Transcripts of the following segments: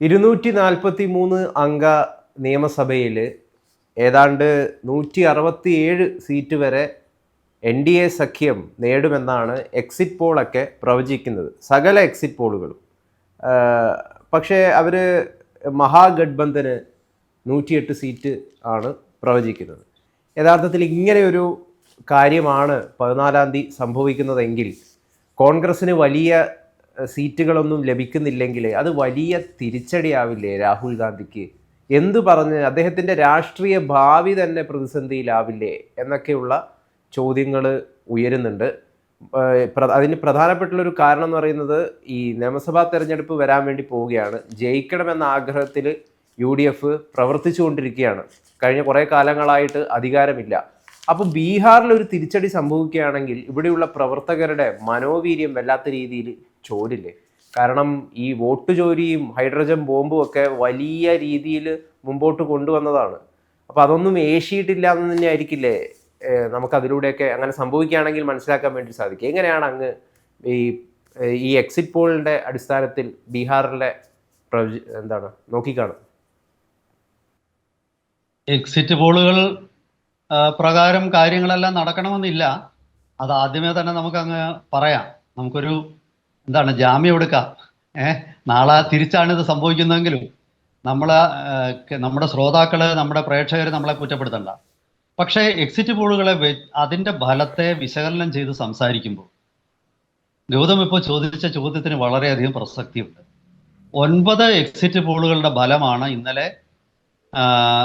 ഇരുന്നൂറ്റി നാൽപ്പത്തി മൂന്ന് അംഗ നിയമസഭയിൽ ഏതാണ്ട് നൂറ്റി അറുപത്തി ഏഴ് സീറ്റ് വരെ എൻ ഡി എ സഖ്യം നേടുമെന്നാണ് എക്സിറ്റ് പോളൊക്കെ പ്രവചിക്കുന്നത്. സകല എക്സിറ്റ് പോളുകളും. പക്ഷേ അവർ മഹാഗഡ്ബന്ധന് നൂറ്റിയെട്ട് സീറ്റ് ആണ് പ്രവചിക്കുന്നത്. യഥാർത്ഥത്തിൽ ഇങ്ങനെയൊരു കാര്യമാണ് പതിനാലാം തീയതി സംഭവിക്കുന്നതെങ്കിൽ കോൺഗ്രസ്സിന് വലിയ സീറ്റുകളൊന്നും ലഭിക്കുന്നില്ലെങ്കിൽ അത് വലിയ തിരിച്ചടിയാവില്ലേ രാഹുൽ ഗാന്ധിക്ക്? എന്തു പറഞ്ഞ് അദ്ദേഹത്തിന്റെ രാഷ്ട്രീയ ഭാവി തന്നെ പ്രതിസന്ധിയിലാവില്ലേ എന്നൊക്കെയുള്ള ചോദ്യങ്ങൾ ഉയരുന്നുണ്ട്. അതിന് പ്രധാനപ്പെട്ടുള്ളൊരു കാരണം എന്ന് പറയുന്നത് ഈ നിയമസഭാ തെരഞ്ഞെടുപ്പ് വരാൻ വേണ്ടി പോവുകയാണ്. ജയിക്കണമെന്ന ആഗ്രഹത്തിൽ യു ഡി എഫ് പ്രവർത്തിച്ചു കൊണ്ടിരിക്കുകയാണ് കഴിഞ്ഞ കുറേ കാലങ്ങളായിട്ട് അധികാരമില്ല. അപ്പോൾ ബീഹാറിൽ ഒരു തിരിച്ചടി സംഭവിക്കുകയാണെങ്കിൽ ഇവിടെയുള്ള പ്രവർത്തകരുടെ മനോവീര്യം വല്ലാത്ത രീതിയിൽ ചോരില്ലേ? കാരണം ഈ വോട്ട് ചോരിയും ഹൈഡ്രജൻ ബോംബും ഒക്കെ വലിയ രീതിയിൽ മുമ്പോട്ട് കൊണ്ടുവന്നതാണ്. അപ്പോൾ അതൊന്നും ഏശിയിട്ടില്ല എന്ന് തന്നെ ആയിരിക്കില്ലേ നമുക്കതിലൂടെയൊക്കെ അങ്ങനെ സംഭവിക്കുകയാണെങ്കിൽ മനസ്സിലാക്കാൻ വേണ്ടി സാധിക്കും. എങ്ങനെയാണ് അങ്ങ് ഈ ഈ എക്സിറ്റ് പോളിന്റെ അടിസ്ഥാനത്തിൽ ബീഹാറിലെ എന്താണ് നോക്കിക്കാണും? എക്സിറ്റ് പോളുകൾ പ്രകാരം കാര്യങ്ങളെല്ലാം നടക്കണമെന്നില്ല. അത് ആദ്യമേ തന്നെ നമുക്ക് അങ്ങ് പറയാം. നമുക്കൊരു എന്താണ് ജാമ്യം എടുക്കാം? ഏഹ് നാളെ തിരിച്ചാണ് ഇത് സംഭവിക്കുന്നതെങ്കിലും നമ്മളെ നമ്മുടെ ശ്രോതാക്കൾ നമ്മുടെ പ്രേക്ഷകർ നമ്മളെ കുറ്റപ്പെടുത്തണ്ട. പക്ഷേ എക്സിറ്റ് പോളുകളെ അതിന്റെ ഫലത്തെ വിശകലനം ചെയ്ത് സംസാരിക്കുമ്പോൾ ഗൗതം ഇപ്പോൾ ചോദിച്ച ചോദ്യത്തിന് വളരെയധികം പ്രസക്തിയുണ്ട്. ഒൻപത് എക്സിറ്റ് പോളുകളുടെ ഫലമാണ് ഇന്നലെ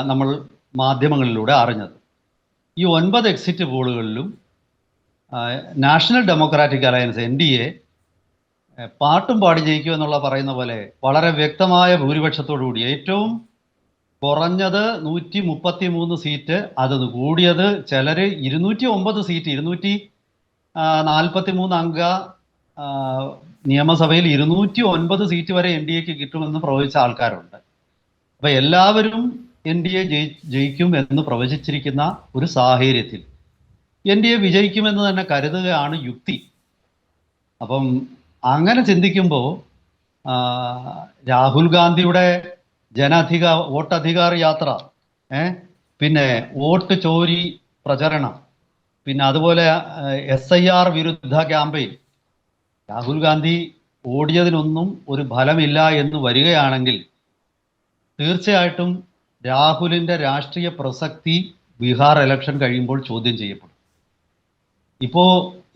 നമ്മൾ മാധ്യമങ്ങളിലൂടെ അറിഞ്ഞത്. ഈ ഒൻപത് exit പോളുകളിലും National Democratic Alliance N D A പാട്ടും പാടി ജയിക്കും എന്നുള്ള പറയുന്ന പോലെ വളരെ വ്യക്തമായ ഭൂരിപക്ഷത്തോടു കൂടി ഏറ്റവും കുറഞ്ഞത് നൂറ്റി മുപ്പത്തി മൂന്ന് സീറ്റ് അത് കൂടിയത് ചിലര് ഇരുന്നൂറ്റി ഒമ്പത് സീറ്റ് ഇരുന്നൂറ്റി നാൽപ്പത്തി മൂന്ന് അംഗ നിയമസഭയിൽ ഇരുന്നൂറ്റി ഒൻപത് സീറ്റ് വരെ എൻ ഡി എക്ക് കിട്ടുമെന്ന് പ്രവചിച്ച ആൾക്കാരുണ്ട്. അപ്പൊ എല്ലാവരും എൻ ഡി എ ജയി ജയിക്കും എന്ന് പ്രവചിച്ചിരിക്കുന്ന ഒരു സാഹചര്യത്തിൽ എൻ ഡി എ വിജയിക്കുമെന്ന് തന്നെ കരുതുകയാണ് യുക്തി. അപ്പം അങ്ങനെ ചിന്തിക്കുമ്പോൾ രാഹുൽ ഗാന്ധിയുടെ ജനാധിക വോട്ടധികാർ യാത്ര ഏ പിന്നെ വോട്ട് ചോരി പ്രചരണം പിന്നെ അതുപോലെ എസ് ഐ ആർ വിരുദ്ധ ക്യാമ്പയിൻ. രാഹുൽ ഗാന്ധി ഓടിയതിനൊന്നും ഒരു ഫലമില്ല എന്ന് വരികയാണെങ്കിൽ തീർച്ചയായിട്ടും രാഹുലിന്റെ രാഷ്ട്രീയ പ്രസക്തി ബീഹാർ ഇലക്ഷൻ കഴിയുമ്പോൾ ചോദ്യം ചെയ്യപ്പെടും. ഇപ്പോൾ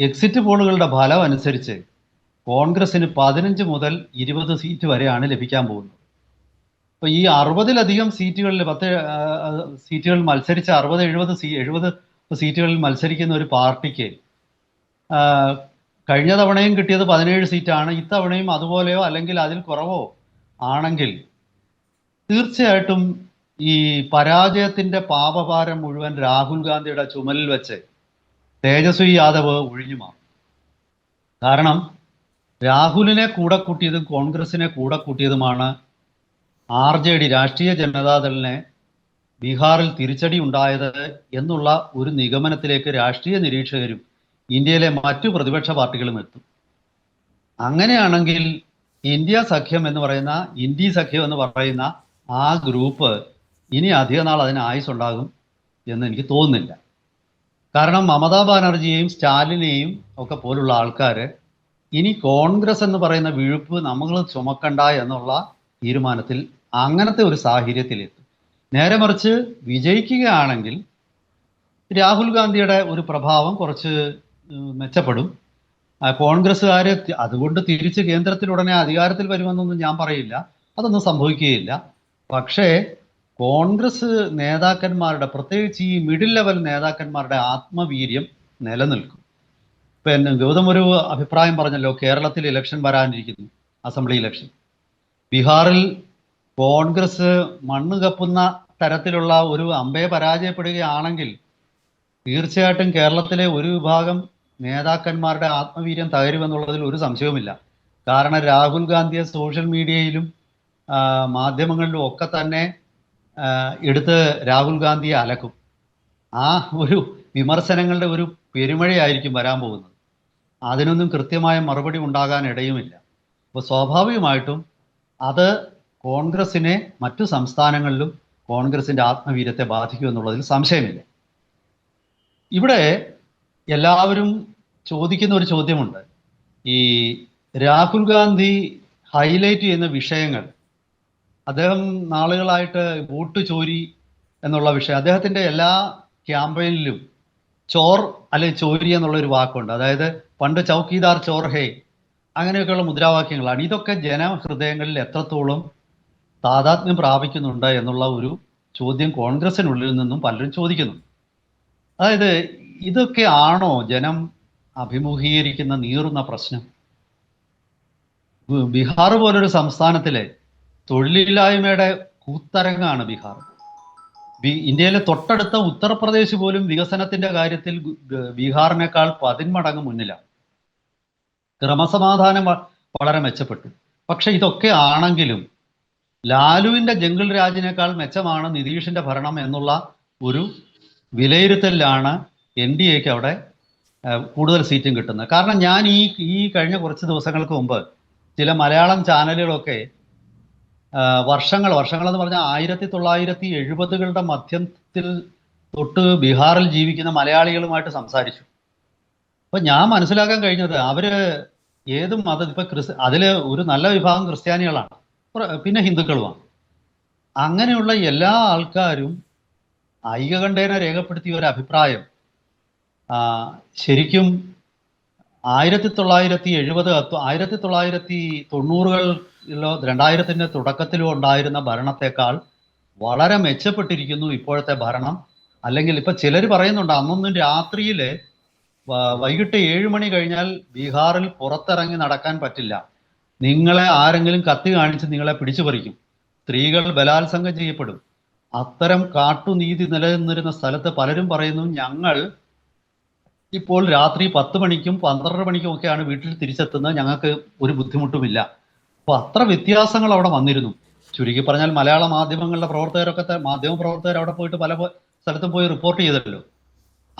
എക്സിറ്റ് പോളുകളുടെ ഫലം അനുസരിച്ച് കോൺഗ്രസിന് പതിനഞ്ച് മുതൽ ഇരുപത് സീറ്റ് വരെയാണ് ലഭിക്കാൻ പോകുന്നത്. അപ്പൊ ഈ അറുപതിലധികം സീറ്റുകളിൽ പത്ത് സീറ്റുകളിൽ മത്സരിച്ച അറുപത് എഴുപത് സീ എഴുപത് സീറ്റുകളിൽ മത്സരിക്കുന്ന ഒരു പാർട്ടിക്ക് കഴിഞ്ഞ തവണയും കിട്ടിയത് പതിനേഴ് സീറ്റാണ്. ഇത്തവണയും അതുപോലെയോ അല്ലെങ്കിൽ അതിൽ കുറവോ ആണെങ്കിൽ തീർച്ചയായിട്ടും ഈ പരാജയത്തിന്റെ പാപഭാരം മുഴുവൻ രാഹുൽ ഗാന്ധിയുടെ ചുമലിൽ വെച്ച് തേജസ്വി യാദവ് ഒഴിഞ്ഞു മാറും കാരണം രാഹുലിനെ കൂടെ കൂട്ടിയതും കോൺഗ്രസിനെ കൂടെ കൂട്ടിയതുമാണ് ആർ ജെ ഡി രാഷ്ട്രീയ ജനതാദളിനെ ബീഹാറിൽ തിരിച്ചടി ഉണ്ടായത് എന്നുള്ള ഒരു നിഗമനത്തിലേക്ക് രാഷ്ട്രീയ നിരീക്ഷകരും ഇന്ത്യയിലെ മറ്റു പ്രതിപക്ഷ പാർട്ടികളും എത്തും. അങ്ങനെയാണെങ്കിൽ ഇന്ത്യ സഖ്യം എന്ന് പറയുന്ന ഇന്ത്യ സഖ്യം എന്ന് പറയുന്ന ആ ഗ്രൂപ്പ് ഇനി അധിക നാൾ അതിന് ആയുസ് ഉണ്ടാകും എന്ന് എനിക്ക് തോന്നുന്നില്ല. കാരണം മമതാ ബാനർജിയെയും സ്റ്റാലിനെയും ഒക്കെ പോലുള്ള ആൾക്കാർ ഇനി കോൺഗ്രസ് എന്ന് പറയുന്ന വിഴുപ്പ് നമ്മൾ ചുമക്കണ്ട എന്നുള്ള തീരുമാനത്തിൽ അങ്ങനത്തെ ഒരു സാഹചര്യത്തിൽ എത്തും. നേരെ മറിച്ച് വിജയിക്കുകയാണെങ്കിൽ രാഹുൽ ഗാന്ധിയുടെ ഒരു പ്രഭാവം കുറച്ച് മെച്ചപ്പെടും. തി- അതുകൊണ്ട് തിരിച്ച് കേന്ദ്രത്തിൽ ഉടനെ അധികാരത്തിൽ വരുമെന്നൊന്നും ഞാൻ പറയില്ല. അതൊന്നും സംഭവിക്കുകയില്ല. പക്ഷേ കോൺഗ്രസ് നേതാക്കന്മാരുടെ പ്രത്യേകിച്ച് ഈ മിഡിൽ ലെവൽ നേതാക്കന്മാരുടെ ആത്മവീര്യം നിലനിൽക്കും. പിന്നെ ഗൗതം ഒരു അഭിപ്രായം പറഞ്ഞല്ലോ കേരളത്തിൽ ഇലക്ഷൻ വരാനിരിക്കുന്നു അസംബ്ലി ഇലക്ഷൻ ബീഹാറിൽ കോൺഗ്രസ് മണ്ണ് കപ്പുന്ന തരത്തിലുള്ള ഒരു അമ്പയെ പരാജയപ്പെടുകയാണെങ്കിൽ തീർച്ചയായിട്ടും കേരളത്തിലെ ഒരു വിഭാഗം നേതാക്കന്മാരുടെ ആത്മവീര്യം തകരുമെന്നുള്ളതിൽ ഒരു സംശയവുമില്ല. കാരണം രാഹുൽ ഗാന്ധിയെ സോഷ്യൽ മീഡിയയിലും മാധ്യമങ്ങളിലും ഒക്കെ തന്നെ എടുത്ത് രാഹുൽ ഗാന്ധിയെ അലക്കും. ആ ഒരു വിമർശനങ്ങളുടെ ഒരു പെരുമഴയായിരിക്കും വരാൻ പോകുന്നത്. അതിനൊന്നും കൃത്യമായ മറുപടി ഉണ്ടാകാൻ ഇടയുമില്ല അപ്പോൾ സ്വാഭാവികമായിട്ടും അത് കോൺഗ്രസിനെ മറ്റു സംസ്ഥാനങ്ങളിലും കോൺഗ്രസിന്റെ ആത്മവീര്യത്തെ ബാധിക്കും എന്നുള്ളതിൽ സംശയമില്ല. ഇവിടെ എല്ലാവരും ചോദിക്കുന്ന ഒരു ചോദ്യമുണ്ട്. ഈ രാഹുൽ ഗാന്ധി ഹൈലൈറ്റ് ചെയ്യുന്ന വിഷയങ്ങൾ അദ്ദേഹം നാളുകളായിട്ട് വോട്ട് ചോരി എന്നുള്ള വിഷയം അദ്ദേഹത്തിന്റെ എല്ലാ ക്യാമ്പയിനിലും ചോർ അല്ലെ ചോരി എന്നുള്ള ഒരു വാക്കുണ്ട്. അതായത് പണ്ട് ചൗക്കീദാർ ചോർഹേ അങ്ങനെയൊക്കെയുള്ള മുദ്രാവാക്യങ്ങളാണ്. ഇതൊക്കെ ജനഹൃദയങ്ങളിൽ എത്രത്തോളം താതാത്മ്യം പ്രാപിക്കുന്നുണ്ട് എന്നുള്ള ഒരു ചോദ്യം കോൺഗ്രസിനുള്ളിൽ നിന്നും പലരും ചോദിക്കുന്നു അതായത് ഇതൊക്കെ ആണോ ജനം അഭിമുഖീകരിക്കുന്ന നീറുന്ന പ്രശ്നം? ബീഹാർ പോലൊരു സംസ്ഥാനത്തിലെ തൊഴിലില്ലായ്മയുടെ കൂത്തരങ്ങാണ് ബീഹാർ. ഇന്ത്യയിലെ തൊട്ടടുത്ത ഉത്തർപ്രദേശ് പോലും വികസനത്തിന്റെ കാര്യത്തിൽ ബീഹാറിനേക്കാൾ പതിന്മടങ്ങ് മുന്നിലാണ്. ക്രമസമാധാനം വളരെ മെച്ചപ്പെട്ടു. പക്ഷെ ഇതൊക്കെ ആണെങ്കിലും ലാലുവിന്റെ ജംഗിൾ രാജിനേക്കാൾ മെച്ചമാണ് നിതീഷിന്റെ ഭരണം എന്നുള്ള ഒരു വിലയിരുത്തലിലാണ് എൻ ഡി എക്ക് അവിടെ കൂടുതൽ സീറ്റും കിട്ടുന്നത്. കാരണം ഞാൻ ഈ ഈ കഴിഞ്ഞ കുറച്ച് ദിവസങ്ങൾക്ക് മുമ്പ് ചില മലയാളം ചാനലുകളൊക്കെ വർഷങ്ങൾ എന്ന് പറഞ്ഞാൽ ആയിരത്തി തൊള്ളായിരത്തി എഴുപതുകളുടെ മധ്യത്തിൽ തൊട്ട് ബീഹാറിൽ ജീവിക്കുന്ന മലയാളികളുമായിട്ട് സംസാരിച്ചു. അപ്പൊ ഞാൻ മനസ്സിലാക്കാൻ കഴിഞ്ഞത് അവർ ഏത് മതം ഇപ്പൊ ക്രിസ് അതിൽ ഒരു നല്ല വിഭാഗം ക്രിസ്ത്യാനികളാണ്. പിന്നെ ഹിന്ദുക്കളുമാണ്. അങ്ങനെയുള്ള എല്ലാ ആൾക്കാരും ഐകകണ്ഠേന രേഖപ്പെടുത്തിയ ഒരു അഭിപ്രായം ശരിക്കും ആയിരത്തി തൊള്ളായിരത്തി എഴുപത് ആയിരത്തി തൊള്ളായിരത്തി തൊണ്ണൂറുകളിലോ രണ്ടായിരത്തിന്റെ തുടക്കത്തിലോ ഉണ്ടായിരുന്ന ഭരണത്തെക്കാൾ വളരെ മെച്ചപ്പെട്ടിരിക്കുന്നു ഇപ്പോഴത്തെ ഭരണം. അല്ലെങ്കിൽ ഇപ്പൊ ചിലർ പറയുന്നുണ്ട് അന്നൊന്നും രാത്രിയിൽ വ- വൈകിട്ട് ഏഴ് മണി കഴിഞ്ഞാൽ ബീഹാറിൽ പുറത്തിറങ്ങി നടക്കാൻ പറ്റില്ല. നിങ്ങളെ ആരെങ്കിലും കത്തി കാണിച്ച് നിങ്ങളെ പിടിച്ചു പറിക്കും. സ്ത്രീകൾ ബലാത്സംഗം ചെയ്യപ്പെടും. അത്തരം കാട്ടുനീതി നിലനിന്നിരുന്ന സ്ഥലത്ത് പലരും പറയുന്നു ഞങ്ങൾ ഇപ്പോൾ രാത്രി പത്ത് മണിക്കും പന്ത്രണ്ട് മണിക്കും ഒക്കെയാണ് വീട്ടിൽ തിരിച്ചെത്തുന്നത്. ഞങ്ങൾക്ക് ഒരു ബുദ്ധിമുട്ടുമില്ല. അപ്പൊ അത്ര വ്യത്യാസങ്ങൾ അവിടെ വന്നിരുന്നു. ചുരുക്കി പറഞ്ഞാൽ മലയാള മാധ്യമങ്ങളുടെ പ്രവർത്തകരൊക്കെ മാധ്യമ പ്രവർത്തകർ അവിടെ പോയിട്ട് പല സ്ഥലത്തും പോയി റിപ്പോർട്ട് ചെയ്തല്ലോ.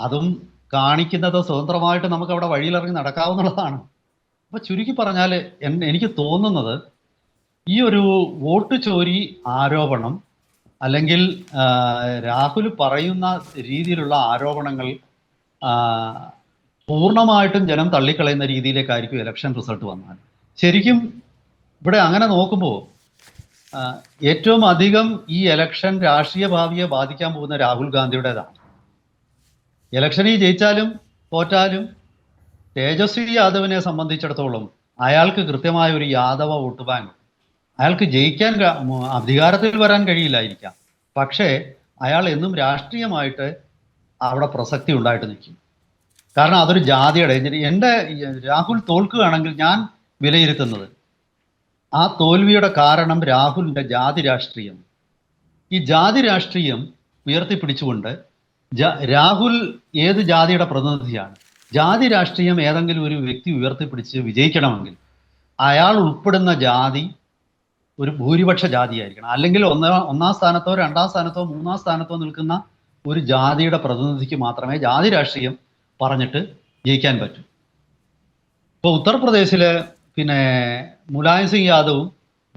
അതും കാണിക്കുന്നത് സ്വതന്ത്രമായിട്ട് നമുക്ക് അവിടെ വഴിയിലിറങ്ങി നടക്കാവുന്നതാണ്. അപ്പൊ ചുരുക്കി പറഞ്ഞാൽ എനിക്ക് തോന്നുന്നത് ഈ ഒരു വോട്ട് ചോരി ആരോപണം അല്ലെങ്കിൽ രാഹുൽ പറയുന്ന രീതിയിലുള്ള ആരോപണങ്ങൾ പൂർണമായിട്ടും ജനം തള്ളിക്കളയുന്ന രീതിയിലേക്കായിരിക്കും ഇലക്ഷൻ റിസൾട്ട് വന്നാൽ ശരിക്കും ഇവിടെ അങ്ങനെ നോക്കുമ്പോൾ ഏറ്റവും അധികം ഈ ഇലക്ഷൻ രാഷ്ട്രീയ ഭാവിയെ ബാധിക്കാൻ പോകുന്ന രാഹുൽ ഗാന്ധിയുടേതാണ്. ഇലക്ഷനിൽ ജയിച്ചാലും തോറ്റാലും തേജസ്വി യാദവിനെ സംബന്ധിച്ചിടത്തോളം അയാൾക്ക് കൃത്യമായ ഒരു യാദവ വോട്ട് ബാങ്ക്. അയാൾക്ക് ജയിക്കാൻ അധികാരത്തിൽ വരാൻ കഴിയില്ലായിരിക്കാം. പക്ഷേ അയാൾ എന്നും രാഷ്ട്രീയമായിട്ട് അവിടെ പ്രസക്തി ഉണ്ടായിട്ട് നിൽക്കും. കാരണം അതൊരു ജാതിയുടെ എന്റെ രാഹുൽ തോൽക്കുകയാണെങ്കിൽ ഞാൻ വിലയിരുത്തുന്നത് ആ തോൽവിയുടെ കാരണം രാഹുലിന്റെ ജാതി രാഷ്ട്രീയം. ഈ ജാതി രാഷ്ട്രീയം ഉയർത്തിപ്പിടിച്ചുകൊണ്ട് രാഹുൽ ഏത് ജാതിയുടെ പ്രതിനിധിയാണ്? ജാതി രാഷ്ട്രീയം ഏതെങ്കിലും ഒരു വ്യക്തി ഉയർത്തിപ്പിടിച്ച് വിജയിക്കണമെങ്കിൽ അയാൾ ഉൾപ്പെടുന്ന ജാതി ഒരു ഭൂരിപക്ഷ ജാതിയായിരിക്കണം. അല്ലെങ്കിൽ ഒന്നാം ഒന്നാം സ്ഥാനത്തോ രണ്ടാം സ്ഥാനത്തോ മൂന്നാം സ്ഥാനത്തോ നിൽക്കുന്ന ഒരു ജാതിയുടെ പ്രതിനിധിക്ക് മാത്രമേ ജാതി രാഷ്ട്രീയം പറഞ്ഞിട്ട് ജയിക്കാൻ പറ്റൂ. ഇപ്പോൾ ഉത്തർപ്രദേശിലെ പിന്നെ മുലായം സിംഗ് യാദവും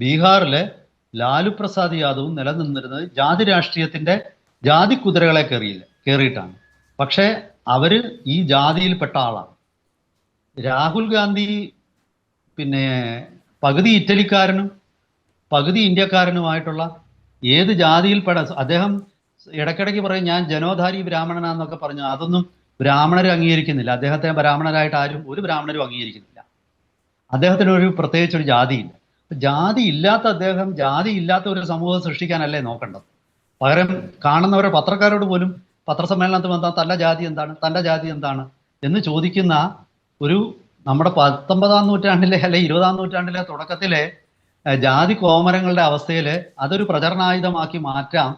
ബീഹാറിലെ ലാലു പ്രസാദ് യാദവും നിലനിന്നിരുന്നത് ജാതി രാഷ്ട്രീയത്തിന്റെ ജാതി കുതിരകളെ കയറിയില്ല? കയറിയിട്ടാണ് പക്ഷേ അവർ ഈ ജാതിയിൽപ്പെട്ട ആളാണ്. രാഹുൽ ഗാന്ധി പിന്നെ പകുതി ഇറ്റലിക്കാരനും പകുതി ഇന്ത്യക്കാരനുമായിട്ടുള്ള ഏത് ജാതിയിൽപ്പെട അദ്ദേഹം ഇടയ്ക്കിടയ്ക്ക് പറയും ഞാൻ ജനോധാരി ബ്രാഹ്മണനാന്നൊക്കെ പറഞ്ഞു. അതൊന്നും ബ്രാഹ്മണർ അംഗീകരിക്കുന്നില്ല. അദ്ദേഹത്തെ ബ്രാഹ്മണരായിട്ട് ആരും ഒരു ബ്രാഹ്മണരും അംഗീകരിക്കുന്നില്ല. അദ്ദേഹത്തിന് ഒരു പ്രത്യേകിച്ച് ഒരു ജാതിയില്ല. ജാതി ഇല്ലാത്ത അദ്ദേഹം ജാതി ഇല്ലാത്ത ഒരു സമൂഹം സൃഷ്ടിക്കാനല്ലേ നോക്കേണ്ടത്? പകരം കാണുന്നവരെ പത്രക്കാരോട് പോലും പത്രസമ്മേളനത്തിൽ വന്നാൽ തന്റെ ജാതി എന്താണ്? തന്റെ ജാതി എന്താണ്? എന്ന് ചോദിക്കുന്ന ഒരു നമ്മുടെ പത്തൊമ്പതാം നൂറ്റാണ്ടിലെ അല്ലെ ഇരുപതാം നൂറ്റാണ്ടിലെ തുടക്കത്തിലെ ജാതി കോമരങ്ങളുടെ അവസ്ഥയിൽ അതൊരു പ്രചരണായുധമാക്കി മാറ്റാം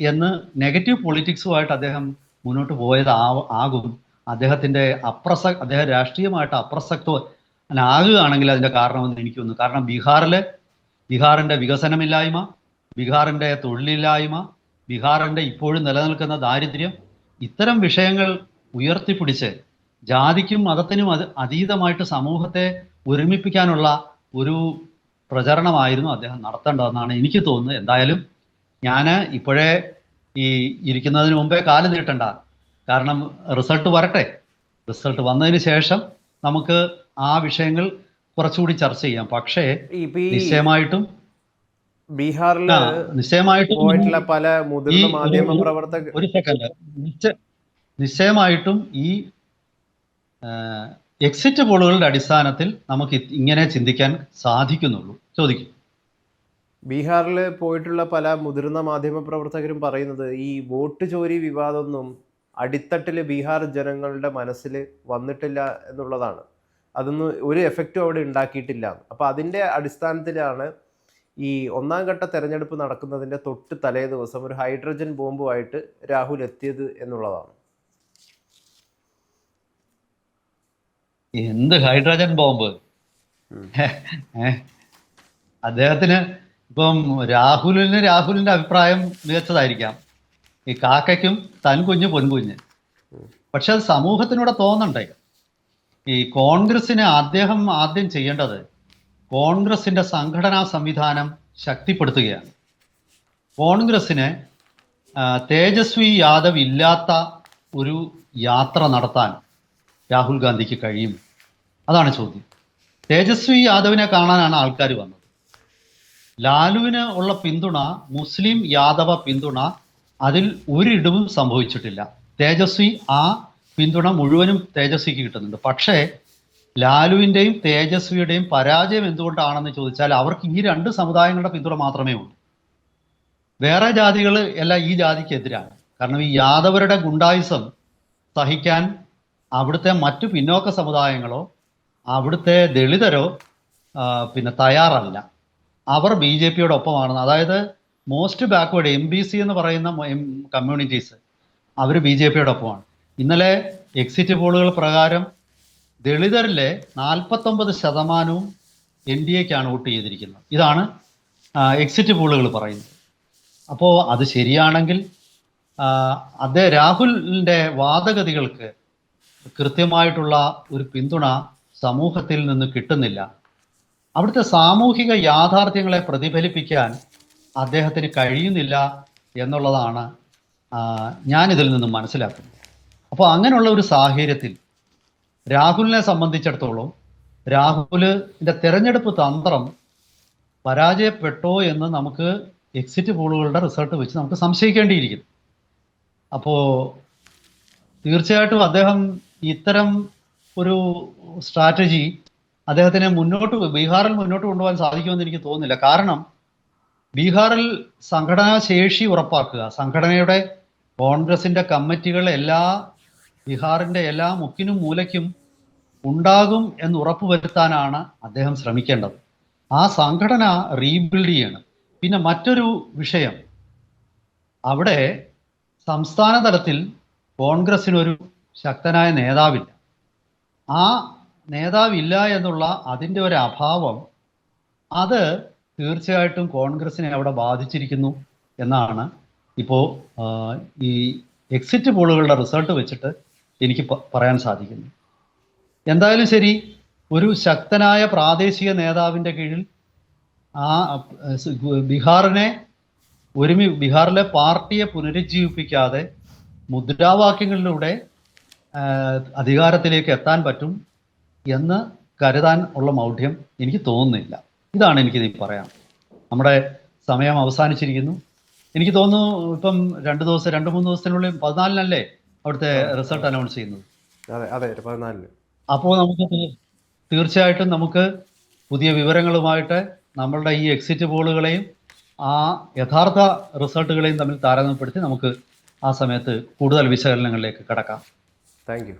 എന്ന് നെഗറ്റീവ് പൊളിറ്റിക്സുമായിട്ട് അദ്ദേഹം മുന്നോട്ട് പോയത് ആകും. അദ്ദേഹത്തിന്റെ അപ്രസ അദ്ദേഹം രാഷ്ട്രീയമായിട്ട് അപ്രസക്തനാകുകയാണെങ്കിൽ അതിന്റെ കാരണമെന്ന് എനിക്ക് തോന്നുന്നു കാരണം ബീഹാറിൽ ബീഹാറിന്റെ വികസനമില്ലായ്മ ബീഹാറിന്റെ തൊഴിലില്ലായ്മ ബീഹാറിന്റെ ഇപ്പോഴും നിലനിൽക്കുന്ന ദാരിദ്ര്യം ഇത്തരം വിഷയങ്ങൾ ഉയർത്തിപ്പിടിച്ച് ജാതിക്കും മതത്തിനും അത് അതീതമായിട്ട് സമൂഹത്തെ ഒരുമിപ്പിക്കാനുള്ള ഒരു പ്രചരണമായിരുന്നു അദ്ദേഹം നടത്തേണ്ടതെന്നാണ് എനിക്ക് തോന്നുന്നത്. എന്തായാലും ഞാൻ ഇപ്പോഴേ ഈ ഇരിക്കുന്നതിന് മുമ്പേ കാൽ നീട്ടണ്ട. കാരണം റിസൾട്ട് വരട്ടെ. റിസൾട്ട് വന്നതിന് ശേഷം നമുക്ക് ആ വിഷയങ്ങൾ കുറച്ചുകൂടി ചർച്ച ചെയ്യാം. പക്ഷേ നിശ്ചയമായിട്ടും ബീഹാറിൽ ആ, നിശ്ചയമായിട്ടും പോയിട്ടുള്ള പല മുതിർന്ന മാധ്യമ പ്രവർത്തക ഒരു സെക്കൻഡ് നിശ്ചയമായിട്ടും ഈ എക്സിറ്റ് പോളുകളുടെ അടിസ്ഥാനത്തിൽ നമുക്ക് ഇങ്ങനെ ചിന്തിക്കാൻ സാധിക്കുന്നുള്ളൂ. ചോദിക്കും. ബീഹാറിൽ പോയിട്ടുള്ള പല മുതിർന്ന മാധ്യമ പ്രവർത്തകരും പറയുന്നത് ഈ വോട്ട് ചോരി വിവാദമൊന്നും അടിത്തട്ടിൽ ബീഹാർ ജനങ്ങളുടെ മനസ്സിൽ വന്നിട്ടില്ല എന്നുള്ളതാണ്. അതൊന്നും ഒരു എഫക്റ്റും അവിടെ ഉണ്ടാക്കിയിട്ടില്ല. അപ്പോൾ അതിന്റെ അടിസ്ഥാനത്തിലാണ് ഈ ഒന്നാം ഘട്ട തെരഞ്ഞെടുപ്പ് നടക്കുന്നതിന്റെ തൊട്ട് തലേ ദിവസം ഒരു ഹൈഡ്രജൻ ബോംബുമായിട്ട് രാഹുൽ എത്തിയത് എന്നുള്ളതാണ്. എന്ത് ഹൈഡ്രജൻ ബോംബ്? അദ്ദേഹത്തിന് ഇപ്പം രാഹുലിന് രാഹുലിന്റെ അഭിപ്രായം മികച്ചതായിരിക്കാം. ഈ കാക്കയ്ക്കും തൻ കുഞ്ഞ് പൊൻകുഞ്ഞ്. പക്ഷെ അത് സമൂഹത്തിനൂടെ തോന്നണ്ടേ. ഈ കോൺഗ്രസിന് അദ്ദേഹം ആദ്യം ചെയ്യേണ്ടത് കോൺഗ്രസിന്റെ സംഘടനാ സംവിധാനം ശക്തിപ്പെടുത്തുകയാണ്. കോൺഗ്രസിന് തേജസ്വി യാദവ് ഇല്ലാത്ത ഒരു യാത്ര നടത്താൻ രാഹുൽ ഗാന്ധിക്ക് കഴിയും. അതാണ് ചോദ്യം. തേജസ്വി യാദവിനെ കാണാനാണ് ആൾക്കാർ വന്നത്. ലാലുവിന് ഉള്ള പിന്തുണ മുസ്ലിം യാദവ പിന്തുണ അതിൽ ഒരിടിവും സംഭവിച്ചിട്ടില്ല. തേജസ്വി ആ പിന്തുണ മുഴുവനും തേജസ്വിക്ക് കിട്ടുന്നുണ്ട്. പക്ഷേ ലാലുവിന്റെയും തേജസ്വിയുടെയും പരാജയം എന്തുകൊണ്ടാണെന്ന് ചോദിച്ചാൽ അവർക്ക് ഈ രണ്ട് സമുദായങ്ങളുടെ പിന്തുണ മാത്രമേ ഉള്ളൂ. വേറെ ജാതികൾ എല്ലാം ഈ ജാതിക്ക് എതിരാണ്. കാരണം ഈ യാദവരുടെ ഗുണ്ടായുസം സഹിക്കാൻ അവിടുത്തെ മറ്റു പിന്നോക്ക സമുദായങ്ങളോ അവിടുത്തെ ദളിതരോ പിന്നെ തയ്യാറല്ല. അവർ ബി ജെ പിയുടെ ഒപ്പമാണ് അതായത് most backward M B C എന്ന് പറയുന്ന കമ്മ്യൂണിറ്റീസ് അവർ ബി ജെ പിയുടെ ഒപ്പമാണ് ഇന്നലെ എക്സിറ്റ് പോളുകൾ പ്രകാരം ദളിതരിലെ നാൽപ്പത്തൊമ്പത് ശതമാനവും എൻ ഡി എക്കാണ് വോട്ട് ചെയ്തിരിക്കുന്നത്. ഇതാണ് എക്സിറ്റ് പോളുകൾ പറയുന്നത്. അപ്പോൾ അത് ശരിയാണെങ്കിൽ അത് രാഹുലിന്റെ വാദഗതികൾക്ക് കൃത്യമായിട്ടുള്ള ഒരു പിന്തുണ സമൂഹത്തിൽ നിന്ന് കിട്ടുന്നില്ല. അവിടുത്തെ സാമൂഹിക യാഥാർത്ഥ്യങ്ങളെ പ്രതിഫലിപ്പിക്കാൻ അദ്ദേഹത്തിന് കഴിയുന്നില്ല എന്നുള്ളതാണ് ഞാനിതിൽ നിന്നും മനസ്സിലാക്കുന്നത്. അപ്പോൾ അങ്ങനെയുള്ള ഒരു സാഹചര്യത്തിൽ രാഹുലിനെ സംബന്ധിച്ചിടത്തോളം രാഹുലിന്റെ തെരഞ്ഞെടുപ്പ് തന്ത്രം പരാജയപ്പെട്ടോ എന്ന് നമുക്ക് എക്സിറ്റ് പോളുകളുടെ റിസൾട്ട് വെച്ച് നമുക്ക് സംശയിക്കേണ്ടിയിരിക്കുന്നു. അപ്പോൾ തീർച്ചയായിട്ടും അദ്ദേഹം ഇത്തരം ഒരു സ്ട്രാറ്റജി അദ്ദേഹത്തിനെ മുന്നോട്ട് ബീഹാറിൽ മുന്നോട്ട് കൊണ്ടുപോകാൻ സാധിക്കുമെന്ന് എനിക്ക് തോന്നുന്നില്ല. കാരണം ബീഹാറിൽ സംഘടനാ ശേഷി ഉറപ്പാക്കുക സംഘടനയുടെ കോൺഗ്രസിന്റെ കമ്മിറ്റികൾ എല്ലാ ബീഹാറിന്റെ എല്ലാ മുക്കിനും മൂലയ്ക്കും ഉണ്ടാകും എന്ന് ഉറപ്പുവരുത്താനാണ് അദ്ദേഹം ശ്രമിക്കേണ്ടത്. ആ സംഘടന റീബിൽഡ് ചെയ്യണം. പിന്നെ മറ്റൊരു വിഷയം. അവിടെ സംസ്ഥാന തലത്തിൽ കോൺഗ്രസിനൊരു ശക്തനായ നേതാവില്ല. ആ നേതാവില്ല എന്നുള്ള അതിന്റെ ഒരു അഭാവം അത് തീർച്ചയായിട്ടും കോൺഗ്രസിനെ അവിടെ ബാധിച്ചിരിക്കുന്നു എന്നാണ് ഇപ്പോൾ ഈ എക്സിറ്റ് പോളുകളുടെ റിസൾട്ട് വെച്ചിട്ട് എനിക്ക് പറയാൻ സാധിക്കുന്നു. എന്തായാലും ശരി ഒരു ശക്തനായ പ്രാദേശിക നേതാവിന്റെ കീഴിൽ ആ ബീഹാറിനെ ഒരുമി ബീഹാറിലെ പാർട്ടിയെ പുനരുജ്ജീവിപ്പിക്കാതെ മുദ്രാവാക്യങ്ങളിലൂടെ അധികാരത്തിലേക്ക് എത്താൻ പറ്റും എന്ന് കരുതാൻ ഉള്ള മൗഢ്യം എനിക്ക് തോന്നുന്നില്ല. ഇതാണ് എനിക്ക് ഇതിൽ പറയാം നമ്മുടെ സമയം അവസാനിച്ചിരിക്കുന്നു. എനിക്ക് തോന്നുന്നു ഇപ്പം രണ്ട് ദിവസം രണ്ട് മൂന്ന് ദിവസത്തിനുള്ളിൽ പതിനാലിനല്ലേ? അവിടുത്തെ റിസൾട്ട് അനൗൺസ് ചെയ്യുന്നത്. അതെ അതെ പതിനാലിന് അപ്പോൾ നമുക്ക് തീർച്ചയായിട്ടും നമുക്ക് പുതിയ വിവരങ്ങളുമായിട്ട് നമ്മളുടെ ഈ എക്സിറ്റ് പോളുകളെയും ആ യഥാർത്ഥ റിസൾട്ടുകളെയും തമ്മിൽ താരതമ്യപ്പെടുത്തി നമുക്ക് ആ സമയത്ത് കൂടുതൽ വിശകലനങ്ങളിലേക്ക് കടക്കാം. Thank you